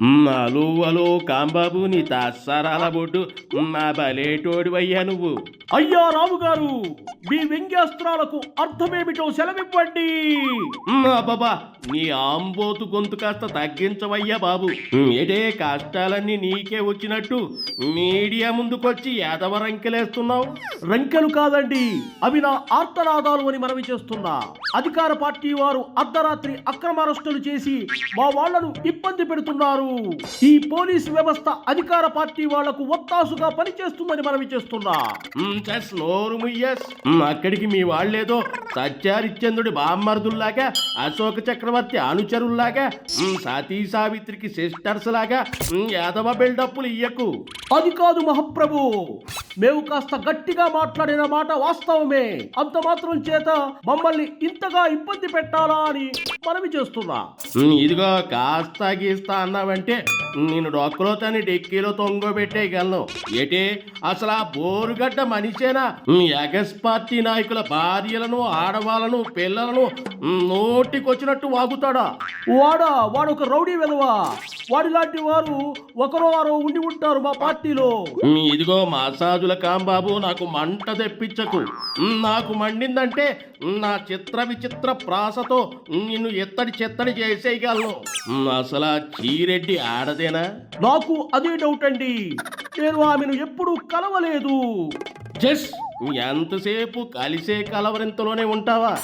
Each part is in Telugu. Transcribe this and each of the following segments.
అలో అలో కాంబాబు నీ తస్సరాల బొడ్డు మా బలేటోడివయ్యా నువ్వు. అయ్యా రావు గారు మీ వ్యంగ్యాస్త్రాలకు అర్థమేమిటో సెలవివ్వండి. అబ్బబ్బా నీ ఆంబోతు గొంతు కాస్త తగ్గించవయ్యా బాబు. ఏటే కష్టాలన్నీ నీకే వచ్చినట్టు మీడియా ముందుకొచ్చి యాదవరంకెలేస్తున్నావు రంకెలు కాదండి అవి నా ఆర్తనాదాలు అని మనవి చేస్తున్నా. అధికార పార్టీ వారు అర్ధరాత్రి అక్రమ అరెస్టులు చేసి మా వాళ్ళను ఇబ్బంది పెడుతున్నారు. ఈ పోలీసు వ్యవస్థ అధికార పార్టీ వాళ్ళకు ఒత్తాసుగా పనిచేస్తుందని మనవి చేస్తున్నా. అక్కడికి మీ వాళ్ళేదో సత్యారిచంద్రుడి బామ్మర్దుల్లాగా అశోక చక్రవర్తి అనుచరుల్లాగా సతీ సావిత్రికి సిస్టర్స్ లాగా యాదవ బిల్డప్పులు ఇయ్యకు. అది కాదు మహాప్రభు. మేము కాస్త గట్టిగా మాట్లాడిన మాట వాస్తవమే. అంత మాత్రం చేత మమ్మల్ని ఇంతగా ఇబ్బంది పెట్టాలా అని మనవి చేస్తున్నా. ఇదిగో కాస్త గీస్తా అన్నావంటే నేను డొక్కలో తని డెక్కీలో తొంగోబెట్టేయగలను ఏటే అసలు ఆ బోరుగడ్డ మనిషేనా? ఎగస్ పార్టీ నాయకుల భార్యలను ఆడవాళ్ళను పిల్లలను నోటికొచ్చినట్టు వాగుతాడా? వాడా వాడు ఒక రౌడీ వెధవా వాడిలాంటి వారు ఒకరో ఆరో ఉండి ఉంటారు మా పార్టీలో. ఇదిగో మసాజుల కాంబాబు నాకు మంట తెప్పించకు. నాకు మండిందంటే నా చిత్ర విచిత్ర ప్రాసతో నిన్ను ఎత్తడి చెత్తడి చేసేయగలను. అసలు చీరెడ్డి ఆడదేనా నాకు అదే డౌట్ అండి. నేను ఆమెను ఎప్పుడూ కలవలేదు. జస్ ఎంతసేపు కలిసే కలవరింతలోనే ఉంటావా?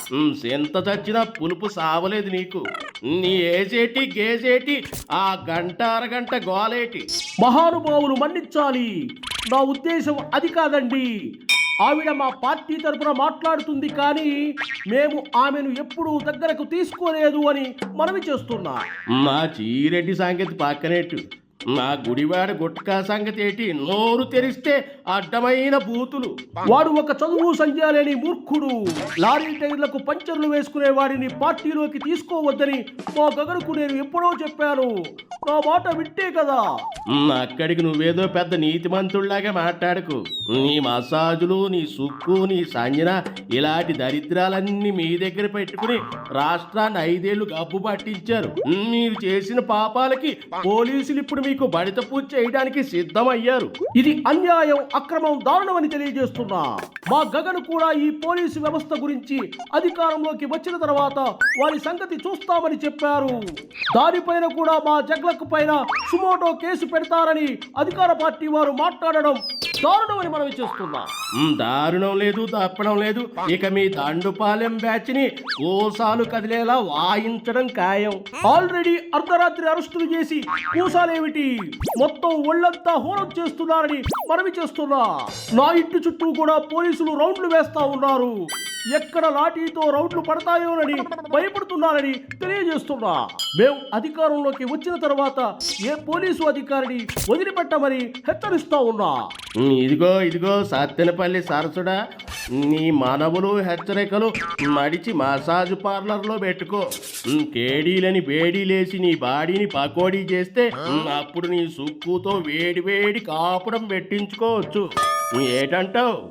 ఎంత చచ్చినా పులుపు సావలేదు నీకు. నీ ఏసేటి గేసేటి ఆ గంట అరగంట గోలేటి. మహానుభావులు మన్నించాలి. నా ఉద్దేశం అది కాదండి. ఆవిడ మా పార్టీ తరపున మాట్లాడుతుంది కానీ మేము ఆమెను ఎప్పుడూ దగ్గరకు తీసుకోలేదు అని మనవి చేస్తున్నా. మా చీరెడ్డి సాంకేతిక పక్కనేట్టు. మా గుడివాడ గుట్కా సంగతి ఏంటి నోరు తెరిస్తే అడ్డమైన బూతులు. వాడు ఒక చదువు సంధ్య లేని మూర్ఖుడు. లారీ టైర్లకు పంచర్లు వేసుకునే వాడిని పార్టీలోకి తీసుకోవద్దని మా గగనుకు నేను ఎప్పుడో చెప్పాను. నా మాట వింటే కదా. అక్కడికి నువ్వేదో పెద్ద నీతిమంతుళ్ళాగా మాట్లాడకు. నీ మసాజులు నీ సుక్కు నీ సంజన ఇలాంటి దరిద్రాలన్నీ మీ దగ్గర పెట్టుకుని రాష్ట్రాన్ని ఐదేళ్ళు గబ్బు పట్టించారు మీరు చేసిన పాపాలకి పోలీసులు ఇప్పుడు మీకు బడిత పూజ చేయడానికి సిద్ధమయ్యారు. ఇది అన్యాయం అక్రమం దారుణమని తెలియజేస్తున్నా. మా గగన్ కూడా ఈ పోలీసు వ్యవస్థ గురించి అధికారంలోకి వచ్చిన తర్వాత వారి సంగతి చూస్తామని చెప్పారు. దానిపైన కూడా మా జగ్లకు పైన సుమోటో కేసు పెడతారని అధికార పార్టీ వారు మాట్లాడడం దారుణమని అని మనం ఉమ్, దారుణం లేదు తప్పడం లేదు. ఇక మీ దండుపాలెం బ్యాచ్ని కోసాలు కదిలేలా వాయించడం ఖాయం. ఆల్రెడీ అర్ధరాత్రి అరెస్టులు చేసి కూసాలేమిటి? మొత్తం ఒళ్ళంతా హోనం చేస్తున్నారని మనవి చేస్తున్నా. నా ఇంటి చుట్టూ కూడా పోలీసులు రౌండ్లు వేస్తా ఉన్నారు. ఎక్కడ లాఠీతో రౌడ్లు పడతాయోనని భయపడుతున్నారని తెలియజేస్తున్నా. మేము అధికారంలోకి వచ్చిన తర్వాత ఏ పోలీసు అధికారిని వదిలిపెట్టమని హెచ్చరిస్తా ఉన్నా. ఇదిగో ఇదిగో సత్తెనపల్లి సరసుడా నీ మానవులు హెచ్చరికలు మడిచి మసాజ్ పార్లర్లో పెట్టుకో. కేడీలని వేడీలేసి నీ బాడీని పకోడీ చేస్తే అప్పుడు నీ సుక్కుతో వేడి వేడి కాపురం పెట్టించుకోవచ్చు. ఏటంటావు?